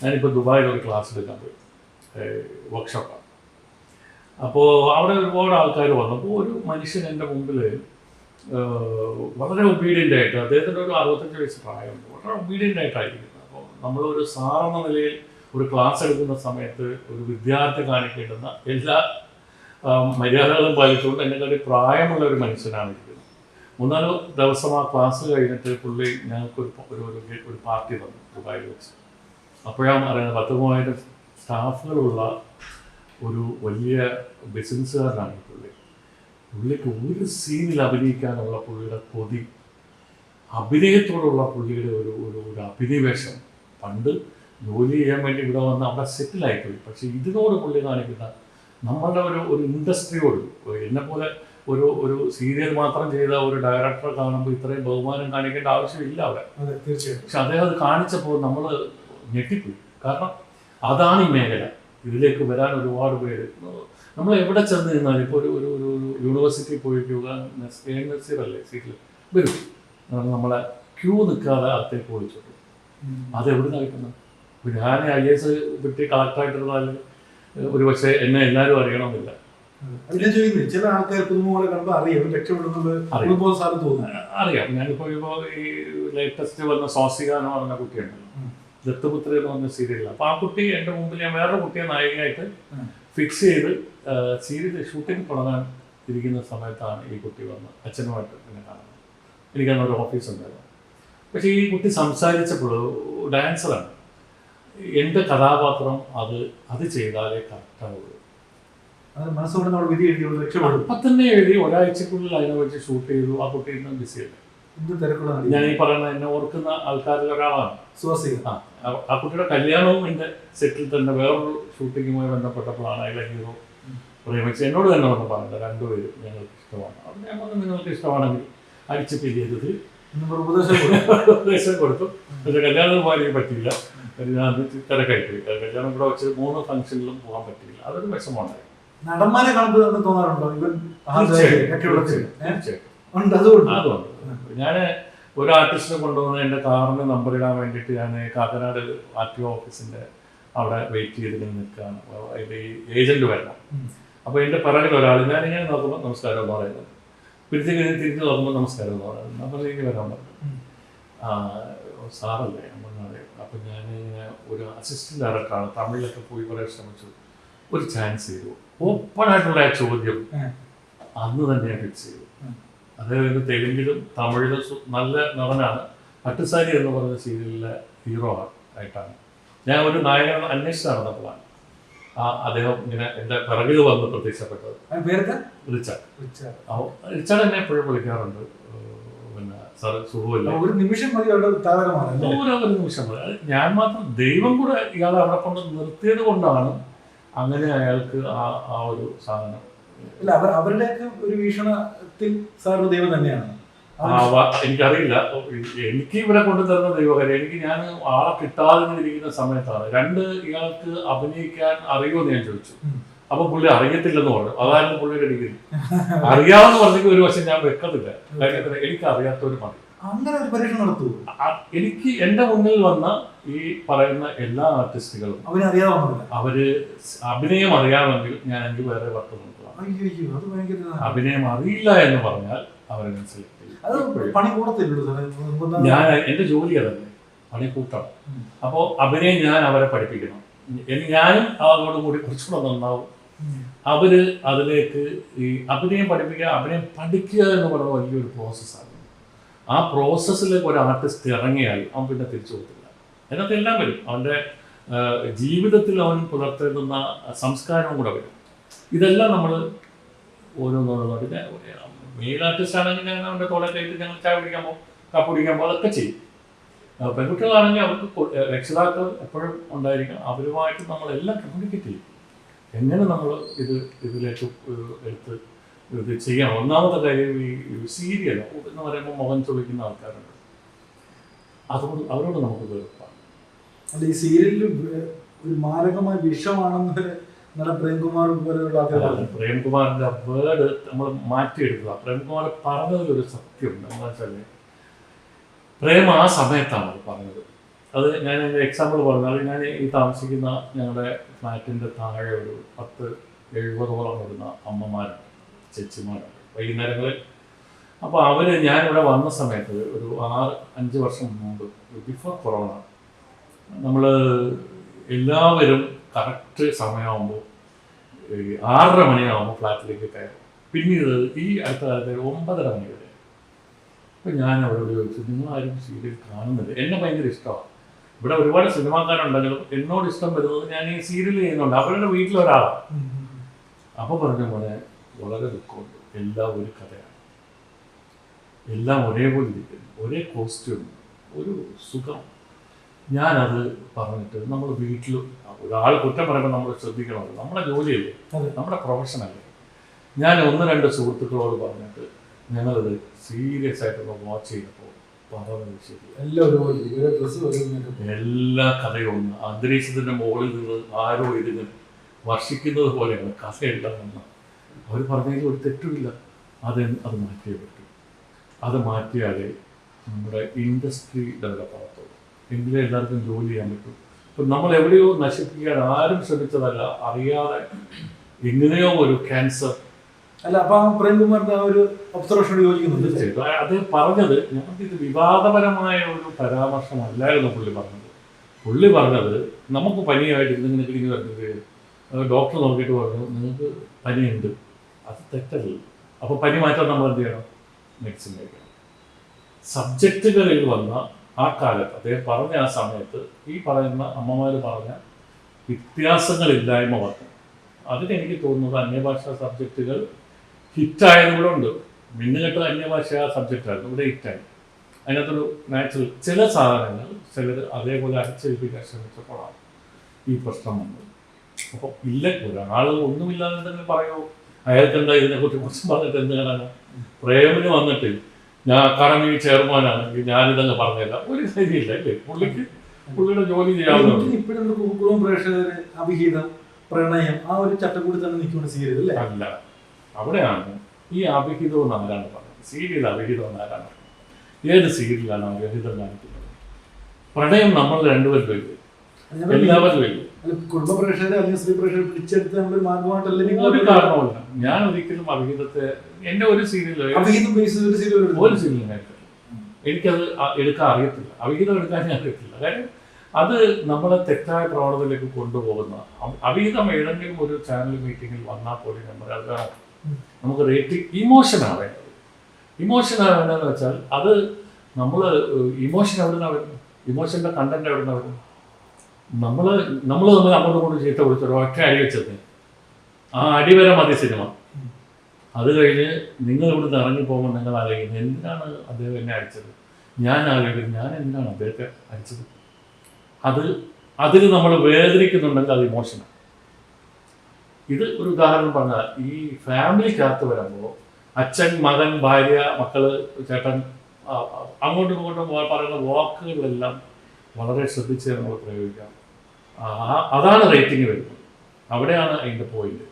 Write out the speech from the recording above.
ഞാനിപ്പോൾ ദുബായിലൊരു ക്ലാസ് എടുക്കാൻ പോയി. വർക്ക്ഷോപ്പാണ് അപ്പോൾ അവിടെ ഒരുപാട് ആൾക്കാർ വന്നപ്പോൾ ഒരു മനുഷ്യൻ എന്റെ മുമ്പിൽ വളരെ ഒബീഡിയന്റ് ആയിട്ട് അദ്ദേഹത്തിന്റെ ഒരു അറുപത്തഞ്ച് വയസ്സ് പ്രായമുണ്ട് വളരെ ഒബീഡിയന്റ് ആയിട്ടായിരിക്കുന്നത് അപ്പോൾ നമ്മളൊരു സാറെന്ന നിലയിൽ ഒരു ക്ലാസ് എടുക്കുന്ന സമയത്ത് ഒരു വിദ്യാർത്ഥി കാണിക്കേണ്ടുന്ന എല്ലാ മര്യാദകളും പാലിച്ചുകൊണ്ട് എന്നെക്കാട്ടി പ്രായമുള്ള ഒരു മനുഷ്യനാണ് ഇരിക്കുന്നത്. മൂന്നാൽ ദിവസം ആ ക്ലാസ് കഴിഞ്ഞിട്ട് പുള്ളി ഞങ്ങൾക്ക് ഒരു ഒരു പാർട്ടി തന്നു ദുബായിൽ വെച്ച്. അപ്പോഴാണ് അറിയുന്നത് പത്ത് മൂവായിരം സ്റ്റാഫുകളുള്ള ഒരു വലിയ ബിസിനസ്സുകാരനാണ് ഈ പുള്ളി. പുള്ളിക്ക് ഒരു സീനിൽ അഭിനയിക്കാനുള്ള പുള്ളിയുടെ കൊതി അഭിനയത്തോടുള്ള പുള്ളിയുടെ ഒരു ഒരു ഒരു അഭിനിവേശം പണ്ട് ജോലി ചെയ്യാൻ വേണ്ടി ഇവിടെ വന്ന് അവിടെ സെറ്റിലായിപ്പോയി പക്ഷേ ഇതിനോട് പുള്ളി കാണിക്കുന്ന നമ്മളുടെ ഒരു ഒരു ഇൻഡസ്ട്രിയോട് എന്നെപ്പോലെ പോലെ ഒരു ഒരു സീരിയൽ മാത്രം ചെയ്ത ഒരു ഡയറക്ടറെ കാണുമ്പോൾ ഇത്രയും ബഹുമാനം കാണിക്കേണ്ട ആവശ്യമില്ല അവിടെ. പക്ഷെ അദ്ദേഹം അത് കാണിച്ചപ്പോൾ നമ്മൾ ഞെട്ടിപ്പോയി. കാരണം അതാണ് ഈ മേഖല. ഇതിലേക്ക് വരാൻ ഒരുപാട് പേര്. നമ്മൾ എവിടെ ചെന്ന് നിന്നാലും ഇപ്പോൾ ഒരു ഒരു ഒരു ഒരു യൂണിവേഴ്സിറ്റി പോയിട്ട് അല്ലേ സീറ്റിൽ വരും. നമ്മളെ ക്യൂ നിൽക്കാതെ അകത്തേക്ക് വിളിച്ചിട്ടു അത് എവിടെ നിന്ന് കിട്ടുന്നത്? ഇപ്പോൾ ഞാൻ ഐ എസ് കിട്ടി കളക്ടറായിട്ടിരുന്നാൽ ഒരു പക്ഷേ എന്നെ എല്ലാവരും അറിയണമെന്നില്ല. ചോദിക്കുന്നത് ചില ആൾക്കാർ കണ്ടോ അറിയാം. രക്ഷപ്പെടുന്നത് അറിയാം. ഞാനിപ്പോ ഇപ്പോ ഈ ലേറ്റസ്റ്റ് വന്ന സ്വാസിക എന്ന് പറഞ്ഞ കുട്ടിയുണ്ടല്ലോ. ദത്തുപുത്രി എന്ന് പറഞ്ഞ സീരിയലിൽ അപ്പോൾ ആ കുട്ടി എന്റെ മുമ്പിൽ ഞാൻ വേറൊരു കുട്ടിയെ നായികയായിട്ട് ഫിക്സ് ചെയ്ത് സീരിയൽ ഷൂട്ടിംഗ് തുടങ്ങാൻ ഇരിക്കുന്ന സമയത്താണ് ഈ കുട്ടി വന്ന് അച്ഛനുമായിട്ട് എന്നെ കാണുന്നത്. എനിക്കന്ന് ഒരു ഓഫീസ് ഉണ്ടായിരുന്നു. പക്ഷേ ഈ കുട്ടി സംസാരിച്ചപ്പോൾ ഡാൻസറാണ്. എന്റെ കഥാപാത്രം അത് അത് ചെയ്താലേ കറക്റ്റാവുള്ളൂ. മനസ്സുകൊണ്ട് നമ്മൾ വിധി എഴുതി അപ്പം തന്നെ എഴുതി ഒരാഴ്ചക്കുള്ളിൽ അതിനെ വെച്ച് ഷൂട്ട് ചെയ്തു. ആ കുട്ടി ഇന്നും ബിസിയല്ല എന്ത് ഞാൻ ഈ പറയുന്ന എന്നെ ഓർക്കുന്ന ആൾക്കാരിൽ ഒരാളാണ്. സുഹസിക. ആ കുട്ടിയുടെ കല്യാണവും എന്റെ സെറ്റിൽ തന്നെ വേറൊരു ഷൂട്ടിങ്ങുമായി ബന്ധപ്പെട്ടപ്പോഴാണ് അയാളെ ഹീറോ പ്രേമിച്ച് എന്നോട് തന്നെ വന്ന് പറഞ്ഞത് രണ്ടുപേരും ഞങ്ങൾക്ക് ഇഷ്ടമാണ്. അപ്പോൾ ഞാൻ പറഞ്ഞു നിങ്ങൾക്ക് ഇഷ്ടമാണെങ്കിൽ അടിച്ച് പിരിയരുത്. എന്നൊരു ഉപദേശം. ഉപദേശം കൊടുത്തു. പക്ഷേ കല്യാണത്തിന് പോകാൻ പറ്റില്ല പറ്റിയില്ല. കാര്യം ഞാൻ അന്ന് തിരക്കായി പോയി. കല്യാണം കൂടെ വെച്ച് മൂന്ന് ഫംഗ്ഷനിലും പോകാൻ പറ്റില്ല അതൊരു വിഷമമുണ്ടായി. നടന്മാരെ കാണുമ്പോൾ തന്നെ തോന്നാറുണ്ടോ? ഇവൻ തീർച്ചയായും രക്ഷപ്പെടുത്തി തീർച്ചയായും. ഉണ്ട് അതുകൊണ്ട്. അതുകൊണ്ട് ഞാൻ ഒരു ആർട്ടിസ്റ്റിനെ കൊണ്ടുവന്ന് എന്റെ കാറിന് നമ്പർ ഇടാൻ വേണ്ടിയിട്ട് ഞാൻ കാക്കനാട് ആർ ടി ഒ ഓഫീസിന്റെ അവിടെ വെയിറ്റ് ചെയ്ത് നിൽക്കുകയാണ്. അതിന്റെ ഈ ഏജന്റ് വരണം. അപ്പോൾ എന്റെ പിറകിൽ ഒരാൾ ഞാൻ ഇങ്ങനെ നോക്കുമ്പോൾ നമസ്കാരം എന്ന് പറയുന്നത് പിരിച്ചു കഴിഞ്ഞ് തിരിഞ്ഞ് നോക്കുമ്പോൾ നമസ്കാരം എന്ന് പറയുന്നത് എനിക്ക് വരാൻ പറഞ്ഞു. ആ, സാറല്ലേ നമ്മളെ അപ്പം ഞാൻ ഇങ്ങനെ ഒരു അസിസ്റ്റന്റ് ഡയറക്ടറാണ് തമിഴിലൊക്കെ പോയി കുറേ ശ്രമിച്ചു. ഒരു ചാൻസ് ചെയ്തു. ഓപ്പൺ ആയിട്ടുള്ള ചോദ്യം. അന്ന് തന്നെ ഫിക്സ് ചെയ്തു. അദ്ദേഹം തെലുങ്കിലും തമിഴിലും നല്ല നടനാണ്. പട്ടുസാരി എന്ന് പറയുന്ന സീരിയലിലെ ഹീറോ ആയിട്ടാണ്. ഞാൻ ഒരു നായകൻ അന്വേഷിച്ച് നടന്നപ്പോഴാണ് ആ അദ്ദേഹം ഇങ്ങനെ എന്റെ പിറകിൽ വന്ന് പ്രത്യക്ഷപ്പെട്ടത്. റിച്ചാർഡ്. എന്നെ എപ്പോഴും വിളിക്കാറുണ്ട്. പിന്നെ സാർ സുഖമില്ല? ഒരു നിമിഷം മതി താരകമാണ് ഒരു നിമിഷം മതി. ഞാൻ മാത്രം ദൈവം കൂടെ ഇയാളെ അവിടെ കൊണ്ട് നിർത്തിയത് കൊണ്ടാണ് അങ്ങനെ അയാൾക്ക് ആ ആ ഒരു സാധനം അല്ല അവർ അവരുടെയൊക്കെ ഒരു വീക്ഷണത്തിൽ സാറിന് ദൈവം തന്നെയാണ്. എനിക്കറിയില്ല. എനിക്ക് ഇവരെ കൊണ്ടുതരുന്ന ദൈവകാര്യം എനിക്ക് ഞാൻ ആളെ കിട്ടാതെ ഇരിക്കുന്ന സമയത്താണ്. രണ്ട് ഇയാൾക്ക് അഭിനയിക്കാൻ അറിയുമെന്ന് ഞാൻ ചോദിച്ചു. അപ്പൊ പുള്ളി അറിയത്തില്ലെന്ന് പറഞ്ഞു. അതായിരുന്നു പുള്ളിയുടെ ഡിഗ്രി അറിയാമെന്ന് പറഞ്ഞെങ്കിൽ ഒരു വശം ഞാൻ വെക്കത്തില്ല. കാര്യത്തിന് എനിക്ക് അറിയാത്തവര് മതി. അങ്ങനെ ഒരു പരീക്ഷണം നടത്തു എനിക്ക് എന്റെ മുന്നിൽ വന്ന ഈ പറയുന്ന എല്ലാ ആർട്ടിസ്റ്റുകളും അവനെ അറിയാവുന്നില്ല അവർ അഭിനയം അറിയാമെങ്കിൽ ഞാൻ എനിക്ക് വേറെ വർക്ക് നോക്കുക അയ്യോ അയ്യോ അത് ഭയങ്കര ഇതാണ്. അഭിനയം അറിയില്ല എന്ന് പറഞ്ഞാൽ അവരെ സെലക്ട് അത് ചെയ്യും പണി കൂടത്തില്ലല്ലോ ഞാൻ എന്റെ ജോലി അതല്ലേ പണി കൂട്ടണം. അപ്പോൾ അഭിനയം ഞാൻ അവരെ പഠിപ്പിക്കണം. ഞാനും അവരോട് കൂടി കുറച്ചുകൂടെ നന്നാവും. അവർ അതിലേക്ക് ഈ അഭിനയം പഠിപ്പിക്കുക അഭിനയം പഠിക്കുക എന്ന് പറയുന്ന വലിയൊരു പ്രോസസ്സാണ് ആ പ്രോസസ്സിലേക്ക് ഒരു ആർട്ടിസ്റ്റ് ഇറങ്ങിയാൽ അവൻ പിന്നെ തിരിച്ചു പോകത്തില്ല. അതിനകത്ത് എല്ലാം വരും. അവന്റെ ജീവിതത്തിൽ അവൻ പുലർത്തുന്ന സംസ്കാരവും കൂടെ വരും. ഇതെല്ലാം നമ്മൾ ഓരോന്നോരോന്നോട്ട് മെയിൽ ആർട്ടിസ്റ്റ് ആണെങ്കിൽ ഞങ്ങൾ അവന്റെ കയ്യിൽ ഞങ്ങൾ ചായ കുടിക്കാൻ പോകും കപ്പ് കുടിക്കാൻ പോകും അതൊക്കെ ചെയ്യും. പെൺകുട്ടികളാണെങ്കിൽ അവർക്ക് രക്ഷിതാക്കൾ എപ്പോഴും ഉണ്ടായിരിക്കണം. അവരുമായിട്ട് നമ്മളെല്ലാം കമ്മ്യൂണിക്കേറ്റ് ചെയ്യും. എങ്ങനെ നമ്മൾ ഇത് ഇതിലേക്ക് എടുത്ത് ഇത് ചെയ്യണം ഒന്നാമത്തെ കാര്യം ഈ സീരിയൽ എന്ന് പറയുമ്പോൾ മുഖം ചൊളിക്കുന്ന ആൾക്കാരുണ്ട്. അതുകൊണ്ട് അവരോട് നമുക്ക് വെറുപ്പാണ്. അല്ല ഈ സീരിയലിൽ ഒരു മാരകമായ വിഷമാണെന്ന് പ്രേംകുമാറിന്റെ വേർഡ് നമ്മൾ മാറ്റിയെടുക്കുക. പ്രേംകുമാർ പറഞ്ഞതിലൊരു സത്യമുണ്ട്. എന്താ വെച്ചാൽ പ്രേം ആ സമയത്താണ് അത് പറഞ്ഞത്. അത് ഞാൻ എക്സാമ്പിൾ പറഞ്ഞാൽ ഞാൻ ഈ താമസിക്കുന്ന ഞങ്ങളുടെ ഫ്ലാറ്റിന്റെ താഴെ ഒരു പത്ത് എഴുപതോളം വരുന്ന അമ്മമാരുണ്ട് ചേച്ചിമാരുണ്ട് വൈകുന്നേരങ്ങളിൽ. അപ്പോൾ അവർ ഞാനിവിടെ വന്ന സമയത്ത് ഒരു ആറ് അഞ്ച് വർഷം മുമ്പ് ബിഫോർ കൊറോണ നമ്മൾ എല്ലാവരും കറക്റ്റ് സമയമാകുമ്പോൾ ആറര മണിയാകുമ്പോൾ ഫ്ലാറ്റിലേക്ക് കയറും. പിന്നീട് ഈ അടുത്ത കാലത്ത് ഒമ്പതര മണി വരെ. അപ്പം ഞാൻ അവരോട് ചോദിച്ചു നിങ്ങൾ ആരും സീരിയൽ കാണുന്നില്ല. എന്നെ ഭയങ്കര ഇഷ്ടമാണ്. ഇവിടെ ഒരുപാട് സിനിമാക്കാരുണ്ടെങ്കിലും എന്നോട് ഇഷ്ടം വരുന്നത് ഞാൻ ഈ സീരിയൽ ചെയ്യുന്നുണ്ട്. അവരുടെ വീട്ടിലൊരാളാണ് അപ്പോൾ പറഞ്ഞ പോലെ വളരെ ദുഃഖമുണ്ട്. എല്ലാം ഒരു കഥയാണ്. എല്ലാം ഒരേപോലെ ഇരിക്കുന്നു. ഒരേ കോസ്റ്റ്യൂം ഒരു സുഖം. ഞാനത് പറഞ്ഞിട്ട് നമ്മൾ വീട്ടിൽ ഒരാൾ കുറ്റം പറയുമ്പോൾ നമ്മൾ ശ്രദ്ധിക്കണമല്ലോ. നമ്മുടെ ജോലിയല്ലേ. നമ്മുടെ പ്രൊഫഷനല്ലേ ഞാൻ ഒന്ന് രണ്ട് സുഹൃത്തുക്കളോട് പറഞ്ഞിട്ട് ഞങ്ങളത് സീരിയസ് ആയിട്ടൊന്ന് വാച്ച് ചെയ്തപ്പോൾ പറഞ്ഞത് ശരി എല്ലാം കഥയും ഒന്ന്. അന്തരീക്ഷത്തിന്റെ മുകളിൽ നിന്ന് ആരോ ഇതിന് വർഷിക്കുന്നത് പോലെയാണ് കഥ വന്ന അവർ പറഞ്ഞതിൽ ഒരു തെറ്റുമില്ല. അത് അത് മാറ്റിയേ പറ്റൂ. അത് മാറ്റിയാലേ നമ്മുടെ ഇൻഡസ്ട്രി ഡെവലപ്പ് ആകത്തുള്ളൂ എങ്കിലേ എല്ലാവർക്കും ജോലി ചെയ്യാൻ പറ്റും. ഇപ്പം നമ്മൾ എവിടെയോ നശിപ്പിക്കാൻ ആരും ശ്രമിച്ചതല്ല അറിയാതെ എങ്ങനെയോ ഒരു ക്യാൻസർ അല്ല അപ്പൊ ആ പ്രേംകുമാറിന്റെ ആ ഒരു ഒബ്സർവേഷൻ യോജിക്കുന്നുണ്ട് തീർച്ചയായിട്ടും. അത് പറഞ്ഞത്. ഇത് വിവാദപരമായ ഒരു പരാമർശമല്ലായിരുന്നു പുള്ളി പറഞ്ഞത്. പുള്ളി പറഞ്ഞത് നമുക്ക് പനിയായിട്ട് ഇങ്ങനെ ക്ലിനിക്ക് വരുന്നത് ഡോക്ടർ നോക്കിയിട്ട് പറഞ്ഞു നിങ്ങൾക്ക് പനിയുണ്ട്. അത് തെറ്റല്ല. അപ്പോൾ പനി മാറ്റാൻ നമ്മൾ എന്ത് ചെയ്യണം? മെഡിസിൻ കഴിക്കണം. സബ്ജക്റ്റുകളിൽ വന്ന ആ കാലത്ത് അദ്ദേഹം പറഞ്ഞ ആ സമയത്ത് ഈ പറയുന്ന അമ്മമാർ പറഞ്ഞ വ്യത്യാസങ്ങളില്ലായ്മ വന്നു. അതിനെനിക്ക് തോന്നുന്നത് അന്യഭാഷാ സബ്ജക്റ്റുകൾ ഹിറ്റായത് കൂടെ ഉണ്ട്. മിന്നുകെട്ട അന്യഭാഷാ സബ്ജക്റ്റായിരുന്നു. ഇവിടെ ഹിറ്റായി. അതിനകത്തൊരു നാച്ചുറൽ ചില സാധനങ്ങൾ ചിലർ അതേപോലെ അടിച്ചേൽപ്പിക്കാൻ ശ്രമിച്ചപ്പോഴാണ് ഈ പ്രശ്നം വന്നത്. അപ്പോൾ ഇല്ല ഒരാൾ ഒന്നുമില്ലാതെ തന്നെ പറയുമോ അയാൾക്ക് എന്താ ഇതിനെക്കുറിച്ച് കുറിച്ച് പറഞ്ഞിട്ട് എന്ത് കാണാനോ പ്രേമിന് വന്നിട്ട് ഞാൻ അക്കാഡമി ചെയർമാനാണെങ്കിൽ ഞാനിതങ്ങ് പറഞ്ഞില്ല ഒരു ശരിയില്ല അല്ലേ? പുള്ളിക്ക് പുള്ളിയുടെ ജോലി ചെയ്യാവുന്ന ഇപ്പോഴും പ്രേക്ഷകര് അവിഹിതം പ്രണയം ആ ഒരു ചട്ടക്കൂടി തന്നെ നിൽക്കുന്ന സീരിയൽ അല്ലേ? അല്ല. അവിടെയാണ് ഈ അഭിഹിതവും എന്ന് ആരാണ് പറഞ്ഞത്? സീരിയൽ അഭിഹിതം എന്ന് ആരാണ് ഏത് സീരിയലാണ് അഭിഹിതം കാണിക്കുന്നത് പ്രണയം നമ്മൾ രണ്ടുപേരും എല്ലാവരും കുടുംബ പ്രേക്ഷകരെ അല്ലെങ്കിൽ സ്ത്രീ പ്രേക്ഷകരെ പിടിച്ചെടുത്ത് നമ്മളൊരു മാർഗമായിട്ടല്ലേ ഒരു ഞാൻ ഒരിക്കലും അഭിഹിതത്തെ എന്റെ ഒരു സീരിയൽ ബേസ് ചെയ്ത ഒരു സീരിയൽ ഒരു സീരിയൽ എനിക്കത് എടുക്കാൻ അറിയത്തില്ല. അവിഹിതം എടുക്കാൻ ഞാൻ അറിയത്തില്ല. കാര്യം അത് നമ്മളെ തെറ്റായ പ്രവണതയിലേക്ക് കൊണ്ടുപോകുന്ന അഭിഹിതം അവിഹിതം ഏതെങ്കിലും ഒരു ചാനൽ മീറ്റിംഗിൽ വന്നാൽ പോലും നമ്മൾ അത് നമുക്ക് റേറ്റിംഗ് ഇമോഷനാണ് വേണ്ടത്. ഇമോഷനാണ് വേണ്ടതെന്ന് വെച്ചാൽ അത് നമ്മൾ ഇമോഷൻ എവിടെ നിന്നാണ് വരുന്നത്? ഇമോഷന്റെ കണ്ടന്റ് എവിടെ നിന്നാണ് വരുന്നത്? നമ്മൾ നമ്മൾ തമ്മിൽ അങ്ങോട്ടും ഇങ്ങോട്ടും ചീത്ത വിളിച്ചൊരു ഒറ്റ അടി വെച്ചത്. ആ അടി വരെ മതി സിനിമ. അത് കഴിഞ്ഞ് നിങ്ങൾ ഇവിടുന്ന് ഇറങ്ങി പോകുമ്പോൾ നിങ്ങൾ ആലോചിക്കുന്നത് എന്തിനാണ് അദ്ദേഹം എന്നെ അടിച്ചത്? ഞാൻ ആലോചിക്കുന്നത് ഞാൻ എന്താണ് അദ്ദേഹത്തെ അടിച്ചത്? അത് അതിന് നമ്മൾ വേദനിക്കുന്നുണ്ടെങ്കിൽ അത് ഇമോഷനാണ് ഇത് ഒരു ഉദാഹരണം പറഞ്ഞാൽ ഈ ഫാമിലിക്കകത്ത് വരുമ്പോൾ അച്ഛൻ മകൻ ഭാര്യ മക്കൾ ചേട്ടൻ അങ്ങോട്ടും ഇങ്ങോട്ടും പറയുന്ന വാക്കുകളെല്ലാം വളരെ ശ്രദ്ധിച്ച് നമ്മൾ പ്രയോഗിക്കാം അതാണ് റേറ്റിംഗ് വരുന്നത്. അവിടെയാണ് അതിന്റെ പോയിന്റ്